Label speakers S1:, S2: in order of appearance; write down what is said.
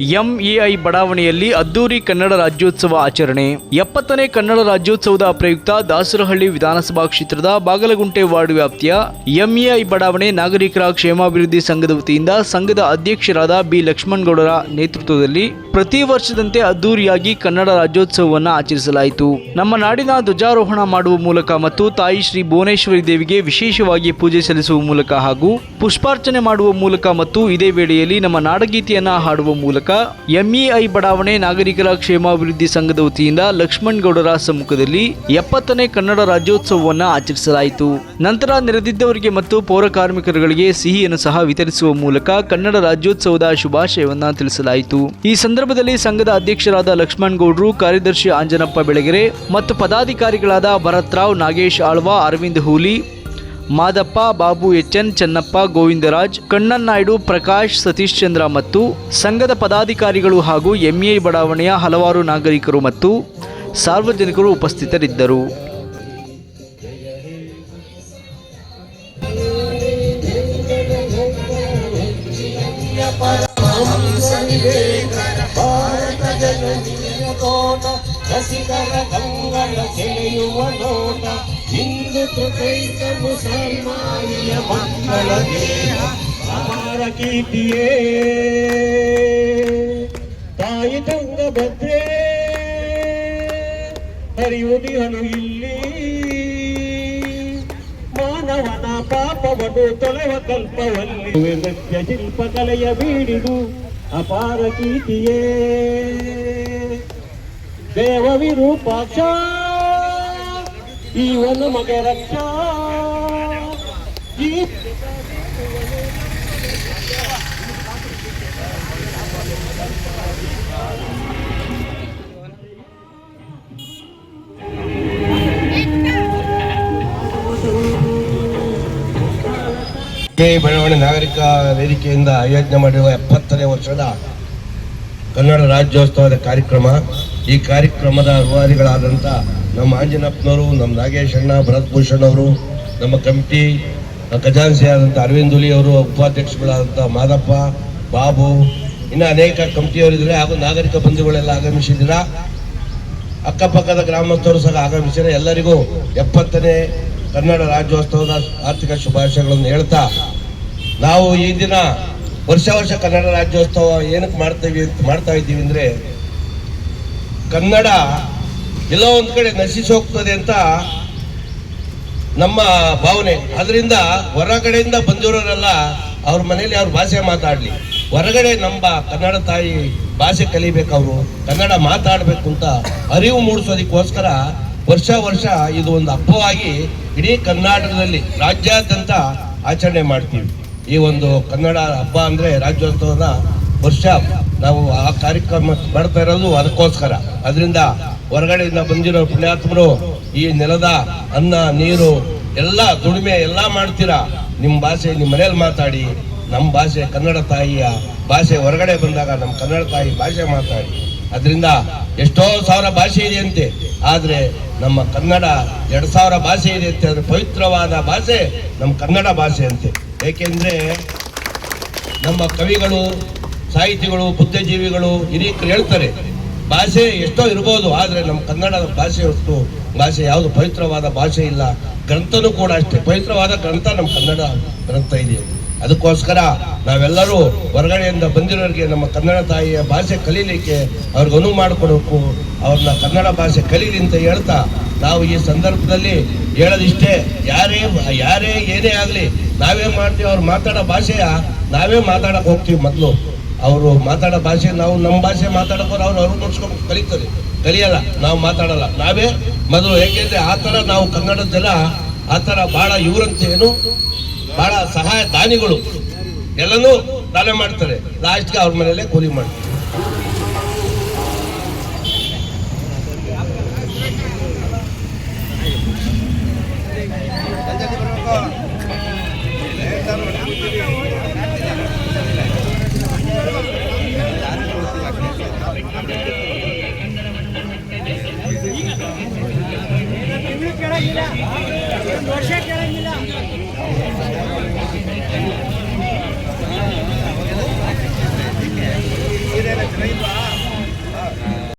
S1: MEI ಬಡಾವಣೆಯಲ್ಲಿ ಅದ್ದೂರಿ ಕನ್ನಡ ರಾಜ್ಯೋತ್ಸವ ಆಚರಣೆ. ಎಪ್ಪತ್ತನೇ ಕನ್ನಡ ರಾಜ್ಯೋತ್ಸವದ ಪ್ರಯುಕ್ತ ದಾಸರಹಳ್ಳಿ ವಿಧಾನಸಭಾ ಕ್ಷೇತ್ರದ ಬಾಗಲಗುಂಟೆ ವಾರ್ಡ್ ವ್ಯಾಪ್ತಿಯ ಎಂಇಐ ಬಡಾವಣೆ ನಾಗರಿಕರ ಕ್ಷೇಮಾಭಿವೃದ್ಧಿ ಸಂಘದ ವತಿಯಿಂದ ಸಂಘದ ಅಧ್ಯಕ್ಷರಾದ ಬಿ ಲಕ್ಷ್ಮಣಗೌಡರ ನೇತೃತ್ವದಲ್ಲಿ ಪ್ರತಿ ವರ್ಷದಂತೆ ಅದ್ದೂರಿಯಾಗಿ ಕನ್ನಡ ರಾಜ್ಯೋತ್ಸವವನ್ನು ಆಚರಿಸಲಾಯಿತು. ನಮ್ಮ ನಾಡಿನ ಧ್ವಜಾರೋಹಣ ಮಾಡುವ ಮೂಲಕ ಮತ್ತು ತಾಯಿ ಶ್ರೀ ಭುವನೇಶ್ವರಿ ದೇವಿಗೆ ವಿಶೇಷವಾಗಿ ಪೂಜೆ ಸಲ್ಲಿಸುವ ಮೂಲಕ ಹಾಗೂ ಪುಷ್ಪಾರ್ಚನೆ ಮಾಡುವ ಮೂಲಕ ಮತ್ತು ಇದೇ ವೇಳೆಯಲ್ಲಿ ನಮ್ಮ ನಾಡಗೀತೆಯನ್ನ ಹಾಡುವ ಮೂಲಕ ಎಂಇಐ ಬಡಾವಣೆ ನಾಗರಿಕರ ಕ್ಷೇಮಾಭಿವೃದ್ಧಿ ಸಂಘದ ವತಿಯಿಂದ ಲಕ್ಷ್ಮಣ್ ಗೌಡರ ಸಮ್ಮುಖದಲ್ಲಿ ಎಪ್ಪತ್ತನೇ ಕನ್ನಡ ರಾಜ್ಯೋತ್ಸವವನ್ನು ಆಚರಿಸಲಾಯಿತು. ನಂತರ ನೆರೆದಿದ್ದವರಿಗೆ ಮತ್ತು ಪೌರ ಕಾರ್ಮಿಕರುಗಳಿಗೆ ಸಿಹಿಯನ್ನು ಸಹ ವಿತರಿಸುವ ಮೂಲಕ ಕನ್ನಡ ರಾಜ್ಯೋತ್ಸವದ ಶುಭಾಶಯವನ್ನ ತಿಳಿಸಲಾಯಿತು. ಈ ಸಂದರ್ಭದಲ್ಲಿ ಸಂಘದ ಅಧ್ಯಕ್ಷರಾದ ಲಕ್ಷ್ಮಣ್ ಗೌಡ್ರು ಕಾರ್ಯದರ್ಶಿ ಆಂಜನಪ್ಪ ಬೆಳಗೆರೆ ಮತ್ತು ಪದಾಧಿಕಾರಿಗಳಾದ ಭರತ್ ರಾವ್, ನಾಗೇಶ್ ಆಳ್ವಾ, ಅರವಿಂದ್ ಹೂಲಿ ಮಾದಪ್ಪ, ಬಾಬು ಎಚ್ಎನ್ ಚೆನ್ನಪ್ಪ, ಗೋವಿಂದರಾಜ್ ಕಣ್ಣನ್ನಾಯ್ಡು ಪ್ರಕಾಶ್, ಸತೀಶ್ ಚಂದ್ರ ಮತ್ತು ಸಂಘದ ಪದಾಧಿಕಾರಿಗಳು ಹಾಗೂ ಎಂಇ ಬಡಾವಣೆಯ ಹಲವಾರು ನಾಗರಿಕರು ಮತ್ತು ಸಾರ್ವಜನಿಕರು ಉಪಸ್ಥಿತರಿದ್ದರು.
S2: ಹಿಂದೂ ಕ್ರೈಸ್ತ ಮುಸಲ್ಮಾನಿಯ ಮಕ್ಕಳ ದೇಹ ಅಮರ ಕೀರ್ತಿಯೇ. ತಾಯಿ ತುಂಗಭದ್ರೆ ಹರಿಯುದಿಹನು ಇಲ್ಲಿ. ಮಾನವನ ಪಾಪವನ್ನು ತೊಳೆವ ಕಲ್ಪವಲ್ಲಿ. ನೃತ್ಯ ಶಿಲ್ಪಕಲೆಯ ಬೀಡಿದು ಅಪಾರ ಕೀರ್ತಿಯೇ. ದೇವ ವಿರೂಪಾಕ್ಷ ಈವನ ಮಗ ರಕ್ಷಾ.
S3: ಬೆಳವಣಿಗೆ ನಾಗರಿಕ ವೇದಿಕೆಯಿಂದ ಆಯೋಜನೆ ಮಾಡಿರುವ ಎಪ್ಪತ್ತನೇ ವರ್ಷದ ಕನ್ನಡ ರಾಜ್ಯೋತ್ಸವದ ಕಾರ್ಯಕ್ರಮ. ಈ ಕಾರ್ಯಕ್ರಮದ ರೂವಾರಿಗಳಾದಂಥ ನಮ್ಮ ಆಂಜನಪ್ಪನವರು ನಮ್ಮ ನಾಗೇಶ್ ಅಣ್ಣ ಭರತ್ ಭೂಷಣ್ ಅವರು, ನಮ್ಮ ಕಮಿಟಿ ಖಜಾನ್ಸಿ ಆದಂಥ ಅರವಿಂದ್ ಹುಲಿ ಅವರು ಉಪಾಧ್ಯಕ್ಷಗಳಾದಂಥ ಮಾದಪ್ಪ, ಬಾಬು, ಇನ್ನು ಅನೇಕ ಕಮಿಟಿಯವರಿದ್ದಾರೆ ಹಾಗೂ ನಾಗರಿಕ ಬಂಧುಗಳೆಲ್ಲ ಆಗಮಿಸಿದ್ದೀರಾ? ಅಕ್ಕಪಕ್ಕದ ಗ್ರಾಮಸ್ಥರು ಸಹ ಆಗಮಿಸಿದರೆ ಎಲ್ಲರಿಗೂ ಎಪ್ಪತ್ತನೇ ಕನ್ನಡ ರಾಜ್ಯೋತ್ಸವದ ಆರ್ಥಿಕ ಶುಭಾಶಯಗಳನ್ನು ಹೇಳ್ತಾ, ನಾವು ಈ ದಿನ ವರ್ಷ ವರ್ಷ ಕನ್ನಡ ರಾಜ್ಯೋತ್ಸವ ಏನಕ್ಕೆ ಮಾಡ್ತೀವಿ ಮಾಡ್ತಾ ಇದ್ದೀವಿ ಅಂದರೆ, ಕನ್ನಡ ಎಲ್ಲೋ ಒಂದು ಕಡೆ ನಶಿಸಿ ಹೋಗ್ತದೆ ಅಂತ ನಮ್ಮ ಭಾವನೆ. ಅದರಿಂದ ಹೊರಗಡೆಯಿಂದ ಬಂದಿರೋರೆಲ್ಲ ಅವ್ರ ಮನೇಲಿ ಅವ್ರ ಭಾಷೆ ಮಾತಾಡಲಿ. ಹೊರಗಡೆ ನಮ್ಮ ಕನ್ನಡ ತಾಯಿ ಭಾಷೆ ಕಲಿಬೇಕು ಅವರು, ಕನ್ನಡ ಮಾತಾಡಬೇಕು ಅಂತ ಅರಿವು ಮೂಡಿಸೋದಕ್ಕೋಸ್ಕರ ವರ್ಷ ವರ್ಷ ಇದು ಒಂದು ಹಬ್ಬವಾಗಿ ಇಡೀ ಕರ್ನಾಟಕದಲ್ಲಿ ರಾಜ್ಯಾದ್ಯಂತ ಆಚರಣೆ ಮಾಡ್ತೀವಿ. ಈ ಒಂದು ಕನ್ನಡ ಹಬ್ಬ ಅಂದ್ರೆ ರಾಜ್ಯೋತ್ಸವದ ವರ್ಷ ನಾವು ಆ ಕಾರ್ಯಕ್ರಮ ಮಾಡ್ತಾ ಇರೋದು ಅದಕ್ಕೋಸ್ಕರ. ಅದರಿಂದ ಹೊರಗಡೆಯಿಂದ ಬಂದಿರೋ ಪುಣ್ಯಾತ್ಮರು, ಈ ನೆಲದ ಅನ್ನ, ನೀರು, ಎಲ್ಲ ದುಡಿಮೆ ಎಲ್ಲ ಮಾಡ್ತೀರಾ? ನಿಮ್ಮ ಭಾಷೆ ನಿಮ್ಮ ಮನೇಲಿ ಮಾತಾಡಿ ನಮ್ಮ ಭಾಷೆ ಕನ್ನಡ ತಾಯಿಯ ಭಾಷೆ ಹೊರಗಡೆ ಬಂದಾಗ ನಮ್ಮ ಕನ್ನಡ ತಾಯಿ ಭಾಷೆ ಮಾತಾಡಿ. ಅದರಿಂದ ಎಷ್ಟೋ ಸಾವಿರ ಭಾಷೆ ಇದೆ ಅಂತೆ. ಆದರೆ ನಮ್ಮ ಕನ್ನಡ ಎರಡು ಸಾವಿರ ಭಾಷೆ ಇದೆ ಅಂತೆ. ಅದರ ಪವಿತ್ರವಾದ ಭಾಷೆ ನಮ್ಮ ಕನ್ನಡ ಭಾಷೆ ಅಂತೆ. ಏಕೆಂದರೆ ನಮ್ಮ ಕವಿಗಳು ಸಾಹಿತಿಗಳು, ಬುದ್ಧಿಜೀವಿಗಳು, ಹಿರಿಯರು ಹೇಳ್ತಾರೆ, ಭಾಷೆ ಎಷ್ಟೋ ಇರ್ಬೋದು, ಆದರೆ ನಮ್ಮ ಕನ್ನಡದ ಭಾಷೆ ಹೊರತು ಭಾಷೆ ಯಾವುದು ಪವಿತ್ರವಾದ ಭಾಷೆ ಇಲ್ಲ. ಗ್ರಂಥನೂ ಕೂಡ ಅಷ್ಟೇ. ಪವಿತ್ರವಾದ ಗ್ರಂಥ ನಮ್ಮ ಕನ್ನಡ ಗ್ರಂಥ ಇದೆ ಅದಕ್ಕೋಸ್ಕರ ನಾವೆಲ್ಲರೂ ಹೊರಗಡೆಯಿಂದ ಬಂದಿರೋರಿಗೆ, ನಮ್ಮ ಕನ್ನಡ ತಾಯಿಯ ಭಾಷೆ ಕಲೀಲಿಕ್ಕೆ ಅವ್ರಿಗೆ ಅನುವು ಮಾಡಿಕೊಡಬೇಕು. ಅವ್ರನ್ನ ಕನ್ನಡ ಭಾಷೆ ಕಲೀಲಿ ಅಂತ ಹೇಳ್ತಾ ನಾವು ಈ ಸಂದರ್ಭದಲ್ಲಿ ಹೇಳೋದಿಷ್ಟೇ. ಯಾರೇ ಯಾರೇ ಏನೇ ಆಗಲಿ, ನಾವೇ ಮಾಡ್ತೀವಿ, ಅವ್ರು ಮಾತಾಡೋ ಭಾಷೆಯ ನಾವೇ ಮಾತಾಡಕ್ಕೆ ಹೋಗ್ತೀವಿ ಮೊದಲು. ಅವರು ಮಾತಾಡೋ ಭಾಷೆ, ನಾವು ನಮ್ಮ ಭಾಷೆ ಮಾತಾಡೋಕೆ ಅವ್ರು ಅವ್ರು ಮುಡ್ಸ್ಕೊಂಡು ಕಲಿತಾರೆ. ಕಲಿಯಲ್ಲ. ನಾವು ಮಾತಾಡಲ್ಲ. ನಾವೇ ಮೊದಲು ಯಾಕೆಂದ್ರೆ ಆ ಥರ ನಾವು ಕನ್ನಡದ್ದೆಲ್ಲ ಆ ಥರ ಭಾಳ ಇವರಂತೆ ಏನು, ಭಾಳ ಸಹಾಯ ದಾನಿಗಳು ಎಲ್ಲನೂ ದಾನ ಮಾಡ್ತಾರೆ. ಲಾಸ್ಟ್ಗೆ ಅವ್ರ ಮನೇಲೆ ಕೂಲಿ ಮಾಡ್ತಾರೆ. ಇದೇನ ಚೆನ್ನಾಗಿಲ್ಲ